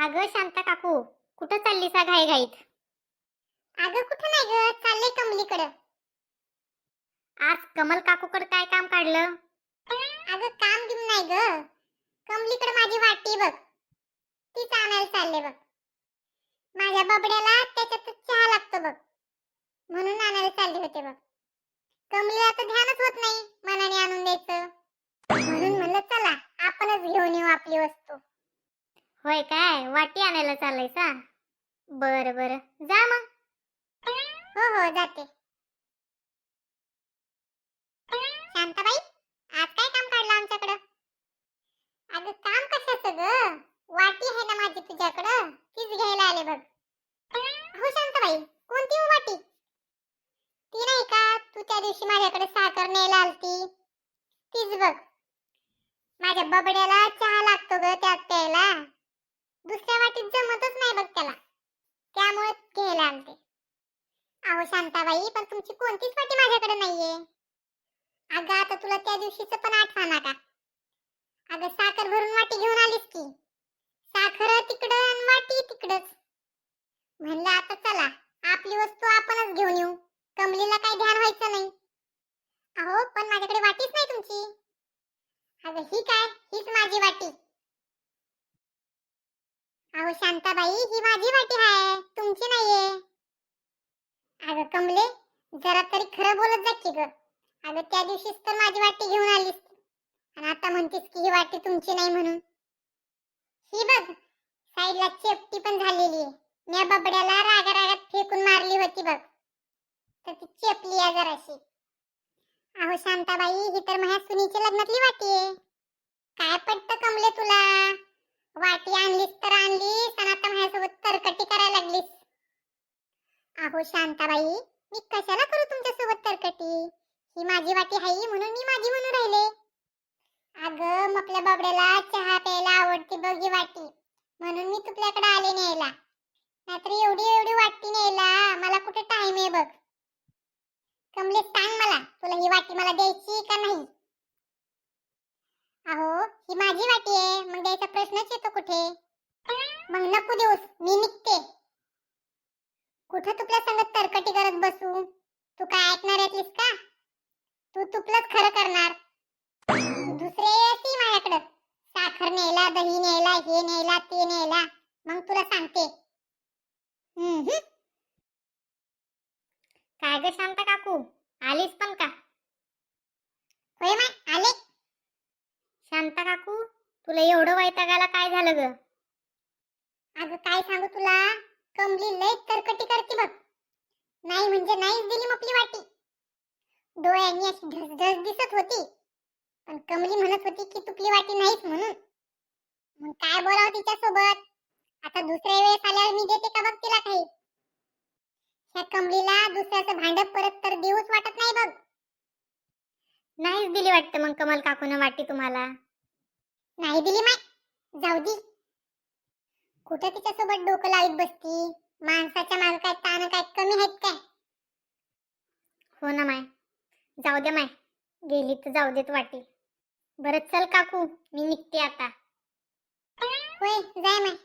अगं शांता काकू कुठं चालली सा घाई घाईत अगं कुठं नाही ग चालले कमलीकडं. आज कमल काकूकडे काय काम काढलं? अगं काम बिम नाही ग. कमलीकडे माझी वाटी बघ. तीच आणायला चालले बघ. माझ्या बबड्याला त्याच्यातच चहा लागतो बघ. म्हणून आणायला चालले होते बघ. कमलीला तर ध्यानच होत नाही मनाने आणून द्यायचं. म्हणून म्हणलं चला आपणच घेऊन येऊ आपली वस्तू. होय काय? वाटी आणायला चालायचा बर बर. जा मग. हो हो जाते. शांताबाई आज काय काम काढलं आमच्याकडं? अगं काम कशाचं ग? वाटी आहे ना माझी तुझ्याकडं? तीच घ्यायला आले बघ. हो शांताबाई कोणती हो वाटी? ती नाही का तू त्या दिवशी माझ्याकडे साखर न्यायला आलती? तीच बघ. माझ्या बबड्याला चहा लागतो ग त्यात प्यायला. दुसऱ्या वाटीत जमतच नाही बघ त्याला. त्यामुळे घ्यायला आणते. अहो शांताबाई पण तुमची कोणतीच वाटी माझ्याकडे नाहीये. अगं आता तुला त्या दिवशीच पण आठवणा का? अगं साखर भरून वाटी घेऊन आलीस की. साखर तिकडं वाटी तिकडच. म्हणलं आता चला आपली वस्तू आपणच घेऊन येऊ. कमलीला काही ध्यान व्हायचं नाही. अहो पण माझ्याकडे वाटीच नाही तुमची. अगं ही काय? हीच माझी वाटी. ही माझी वाटी आहे तुमची नाहीये. अगं कमले जरा तरी खरं बोलत जा की ग. अगं त्या दिवशीच तर माझी वाटी घेऊन आलीस. आणि आता म्हणतेस की ही वाटी तुमची नाही म्हणून. ही बघ साईडला चेपटी पण झालेली आहे मी बबड्याला रागा रागात फेकून मारली होती बघ. तर ती चेपली आहे जराशी. अहो शांताबाई ही तर माझ्या सुनीच्या लग्नातली वाटी आहे. काय पटत कमले तुला? वाटी आणलीस तर आणलीस आणि आता माझ्यासोबत तरकटी करायला लागलीस अहो शांताबाई मी कशाला करू तुमच्यासोबत तरकटी? ही माझी वाटी आहे म्हणून मी माझी म्हणून राहिले. अगं मपल्या बाबड्याला चहा प्यायला आवडते बघ ही वाटी. म्हणून मी तुझ्याकडे आले न्यायला. नाहीतर एवढी एवढी वाटी न्यायला मला कुठे टाइम आहे बघ. कमले सांग मला तुला ही वाटी मला द्यायची का नाही? अहो ही माझी वाटी आहे मग द्यायचा प्रश्नच येतो कुठे? मग नको देऊस मी निघते. कुठं तुपल्या संगत तरकटी करत बसू? तू काय ऐकणार आहेस का? तू तुपलंच खरं करणार. दुसरे येतील माझ्याकडं. साखर नेला दही नेला हे नेला ते नेला मग तुला सांगते. काय ग शांत काकू? आलीस पण का? होय माय आले. शांता काकू तुला एवढं वैतागाला काय झालं ग? अगं काय सांगू तुला? कमली लय तरकटी करते बघ. नाही म्हणजे नाहीच दिली आपली वाटी. डोळ्यांनी अशी धसधस दिसत होती. पण कमली म्हणत होती की तुपली वाटी नाहीच म्हणून. मग काय बोलावं तिच्या सोबत आता दुसऱ्या वेळेस आल्यावर मी देते का बघ तिला काही? ह्या कमलीला दुसऱ्याचं भांड परत तर देऊच वाटत नाही बघ. नाहीच दिली वाटतं मग कमल काकून वाटी तुम्हाला? नाही दिली माय. जाऊ दी. कुठं तिच्यासोबत डोकं लावीत बसती? माणसाच्या मागे काय ताण काय कमी आहेत काय? हो ना माय. जाऊ दे माय. गेली तर जाऊ देत वाटेल. बरं चल काकू मी निघते आता. होय जाय माय.